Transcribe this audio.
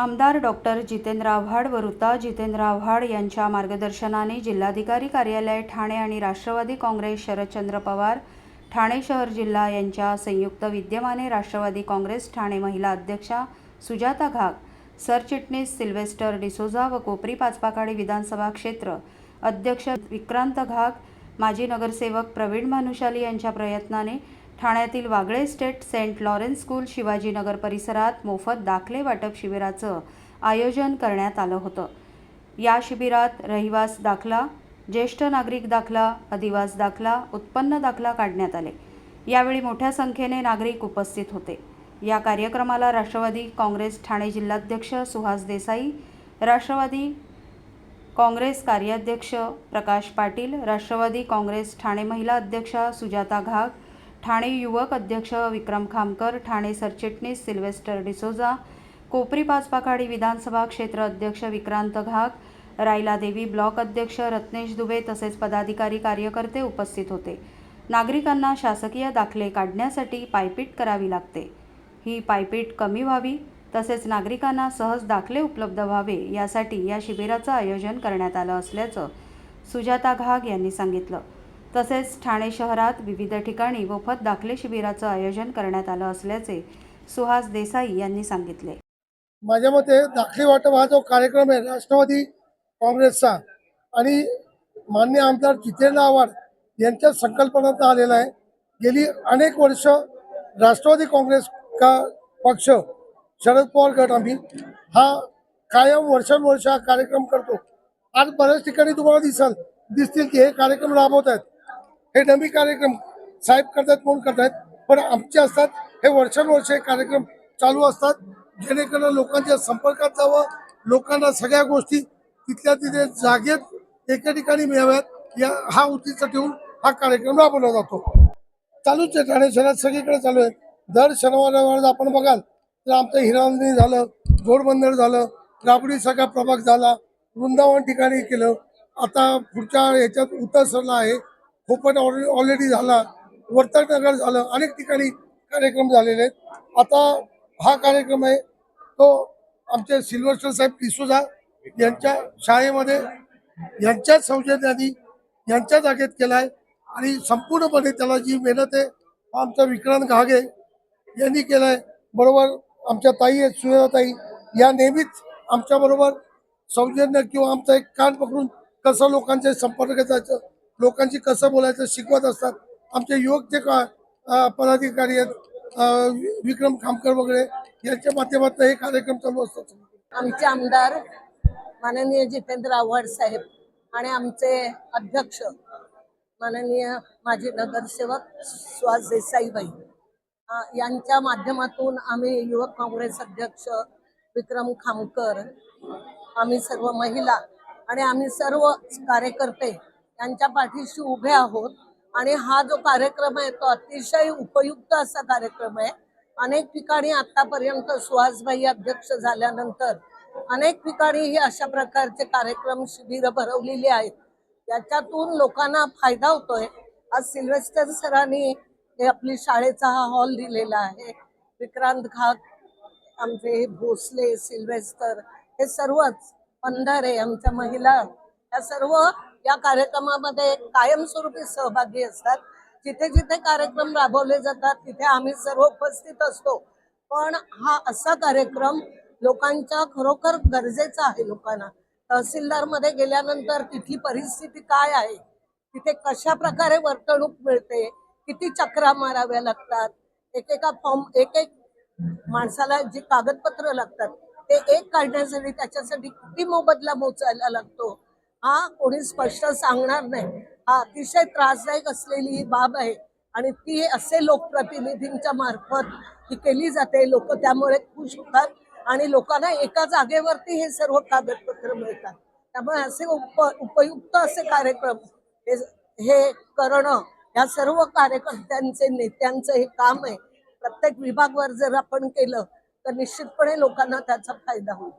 आमदार डॉक्टर जितेंद्र आव्हाड व जितेंद्र आव्हाड यांच्या मार्गदर्शनाने जिल्हाधिकारी कार्यालय ठाणे आणि राष्ट्रवादी काँग्रेस शरदचंद्र पवार ठाणे शहर जिल्हा यांच्या संयुक्त विद्यमाने राष्ट्रवादी काँग्रेस ठाणे महिला अध्यक्षा सुजाता घाग सरचिटणीस सिल्वेस्टर डिसोजा व कोपरी पाचपाखाडी विधानसभा क्षेत्र अध्यक्ष विक्रांत घाग माजी नगरसेवक प्रवीण भानुशाली यांच्या प्रयत्नाने ठाण्यातील Wagle estate Saint Lawrence school Shivajinagar परिसरात मोफत दाखले वाटप शिबिराचं आयोजन करण्यात आलं होतं. या शिबिरात रहिवास दाखला ज्येष्ठ नागरिक दाखला अधिवास दाखला उत्पन्न दाखला काढण्यात आले. यावेळी मोठ्या संख्येने नागरिक उपस्थित होते. या कार्यक्रमाला राष्ट्रवादी काँग्रेस ठाणे जिल्हाध्यक्ष सुहास देसाई राष्ट्रवादी काँग्रेस कार्याध्यक्ष प्रकाश पाटील राष्ट्रवादी काँग्रेस ठाणे महिला अध्यक्षा सुजाता घाग ठाणे युवक अध्यक्ष विक्रम खामकर ठाणे सरचिटणीस सिल्वेस्टर डिसोजा कोपरी पाचपाखाडी विधानसभा क्षेत्र अध्यक्ष विक्रांत घाग रायला देवी ब्लॉक अध्यक्ष रत्नेश दुबे तसेच पदाधिकारी कार्यकर्ते उपस्थित होते. नागरिकांना शासकीय दाखले काढण्यासाठी पायपीट करावी लागते. ही पायपीट कमी व्हावी तसेच नागरिकांना सहज दाखले उपलब्ध व्हावे यासाठी या शिबिराचं आयोजन करण्यात आलं असल्याचं सुजाता घाग यांनी सांगितलं. तसेच ठाणे शहरात विविध ठिकाणी मोफत दाखले शिबिराचं आयोजन करण्यात आलं असल्याचे सुहास देसाई यांनी सांगितले. माझ्या मते दाखले वाटप हा जो कार्यक्रम आहे राष्ट्रवादी काँग्रेसचा आणि मान्य आमदार जितेंद्र आव्हाड यांच्या संकल्पनात आलेला आहे. गेली अनेक वर्ष राष्ट्रवादी काँग्रेस का पक्ष शरद पवार गट आम्ही हा कायम वर्षानुवर्ष हा कार्यक्रम करतो. आज बऱ्याच ठिकाणी तुम्हाला दिसाल दिसतील की हे कार्यक्रम राबवत आहेत. हे नवी कार्यक्रम साहेब करतात म्हणून करतायत? पण आमचे असतात हे वर्षानुवर्ष हे कार्यक्रम चालू असतात. जेणेकरून लोकांच्या संपर्कात जावं लोकांना सगळ्या गोष्टी तिथल्या तिथे जागेत एका ठिकाणी मिळाव्यात. या हा उद्दिष्ट ठेवून हा कार्यक्रम राबवला जातो. चालूच आहे ठाणे शहरात सगळीकडे चालू आहे. दर शनिवार रविवार आपण बघाल तर आमचं हिरांजणी झालं जोडबंदर झालं राबडी सगळा प्रभाग झाला वृंदावन ठिकाणी केलं. आता पुढच्या याच्यात उतर सरला आहे. खोपट ऑलरेडी झाला. वर्तकनगर झालं. अनेक ठिकाणी कार्यक्रम झालेले आहेत. आता हा कार्यक्रम आहे तो आमचे सिल्वरस्टर साहेब डिसोजा यांच्या शाळेमध्ये यांच्याच संशोधनाने यांच्या जागेत केला आहे आणि संपूर्णपणे त्याला जी मेहनत आहे आमचा विक्रांत घागे यांनी केलाय. बरोबर आमच्या ताई आहेत सुरेताई या नेहमीच आमच्याबरोबर सौजन्य किंवा आमचा एक कान पकडून कसं लोकांचे संपर्क जायचं लोकांशी कसं बोलायचं शिकवत असतात. आमचे युवक जे का पदाधिकारी आहेत विक्रम खामकर वगैरे यांच्या माध्यमातून हे कार्यक्रम चालू असतात आमचे आमदार माननीय जितेंद्र आव्हाड साहेब आणि आमचे अध्यक्ष माननीय माजी नगरसेवक सुहास देसाईबाई. यांच्या माध्यमातून आम्ही युवक काँग्रेस अध्यक्ष विक्रम खामकर आम्ही सर्व महिला आणि आम्ही सर्व कार्यकर्ते त्यांच्या पाठीशी उभे आहोत. आणि हा जो कार्यक्रम आहे तो अतिशय उपयुक्त असा कार्यक्रम आहे. अनेक ठिकाणी आतापर्यंत सुहासबाई अध्यक्ष झाल्यानंतर अनेक ठिकाणी ही अशा प्रकारचे कार्यक्रम शिबिर भरवलेली आहेत. याच्यातून लोकांना फायदा होतोय. आज सिल्वेस्टर सरांनी हे आपली शाळेचा हा हॉल दिलेला आहे. विक्रांत घाट आमचे भोसले सिल्वेस्टर हे सर्वच अंधारे आमच्या महिला या सर्व या कार्यक्रमामध्ये कायमस्वरूपी सहभागी असतात. जिथे जिथे कार्यक्रम राबवले जातात तिथे आम्ही सर्व उपस्थित असतो. पण हा असा कार्यक्रम लोकांच्या खरोखर गरजेचा आहे लोकांना. तहसीलदारमध्ये गेल्यानंतर तिथली परिस्थिती काय आहे? तिथे कशा प्रकारे वर्तणूक मिळते? किती चक्रा माराव्या लागतात? एकेका फॉर्म एक एक माणसाला जी कागदपत्र लागतात ते एक काढण्यासाठी त्याच्यासाठी किती मोबदला मोचायला लागतो? हा कोणी स्पष्ट सांगणार नाही. हा अतिशय त्रासदायक असलेली ही बाब आहे आणि ती असे लोकप्रतिनिधींच्या मार्फत ही केली जाते. लोक त्यामुळे खुश होतात आणि लोकांना एका जागेवरती हे सर्व कागदपत्र मिळतात. त्यामुळे असे उप उपयुक्त असे कार्यक्रम हे हे करणं या सर्व कार्यकर्त्यांचे नेत्यांचं हे काम आहे. प्रत्येक विभागवर जर आपण केलं तर निश्चितपणे लोकांना त्याचा फायदा होईल.